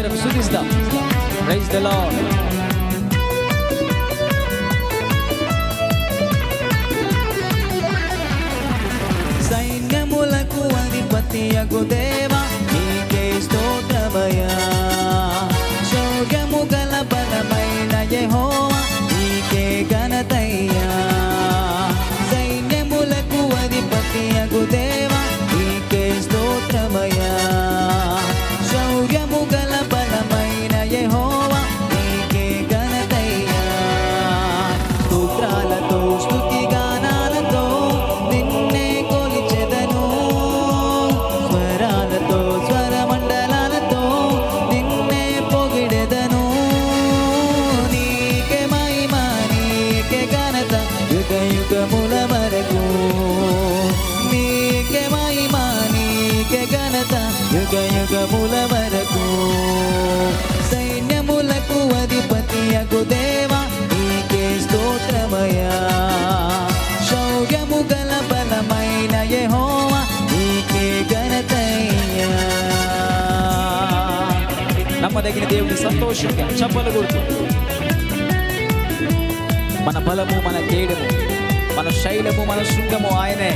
The lord సైన్యములకు అధిపతి అగు దేవా నీకే స్తోత్రమయా శౌర్యము గల బలమైన యెహోవా ఘనత యుగ యుగముల వరకు. సైన్యములకు అధిపతి అగు దేవా నీకే స్తోత్రమయా శౌర్యము గల బలమైన యెహోవా నీకే ఘనతయ్యా. నమ్మదగిన దేవుని సంతోషంగా చెప్పలు కొడుతూ. మన బలము మన కేడము మన శైలము మన శృంగము ఆయనే.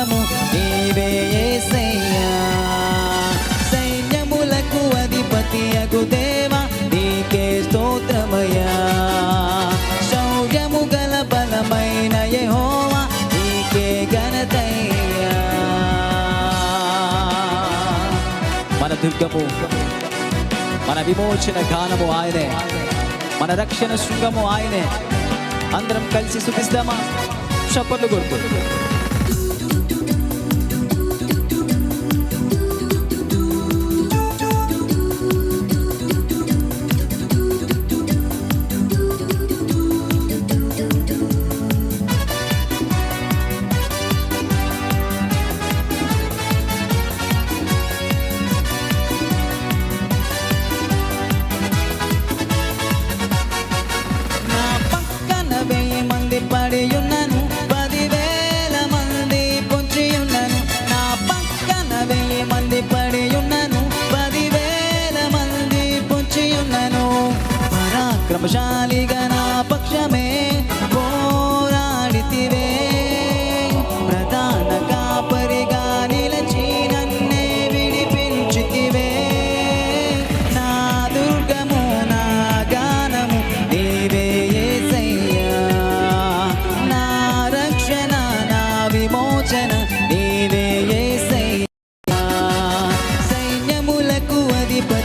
శృంగము నీవే యేసయ్యా సైన్యములకు అధిపతి అగు దేవా నీకే స్తోత్రమయ్యా. శౌర్యము గల బలమైన యెహోవా నీకే ఘనతయ్యా. మన దుర్గము మన విమోచన గానము ఆయనే. మన రక్షణ శృంగము ఆయనే. అందరం కలిసి సుఖిస్తామా చప్పట్లు కొడుతుంది పడి ఉన్నాను పదివేల మంది పొంచి ఉన్నాను నా పక్కన వెయ్యి మంది పడి ఉన్నాను పదివేల మంది పొంచి ఉన్నాను పరాక్రమశాలిగా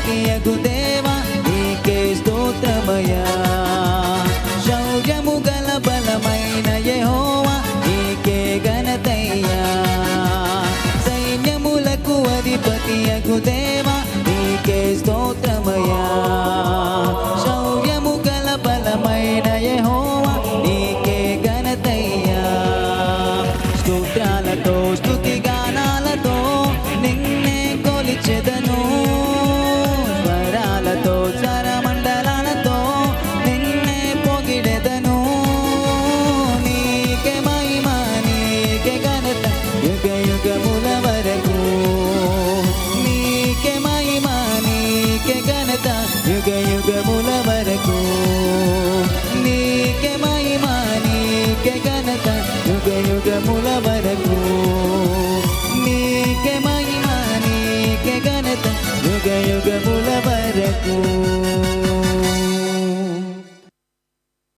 అధిపతి దేవా నీకే స్తోత్రమయా శౌర్యము గల బలమైన యెహోవా నీకే ఘనతయ్యా. సైన్యములకు అధిపతి అగు దేవా ఘనత యుగ యుగముల వరకు నీకే మహిమా నీకే ఘనత యుగ యుగముల వరకు నీకే మహిమా నీకే ఘనత యుగ యుగముల వరకు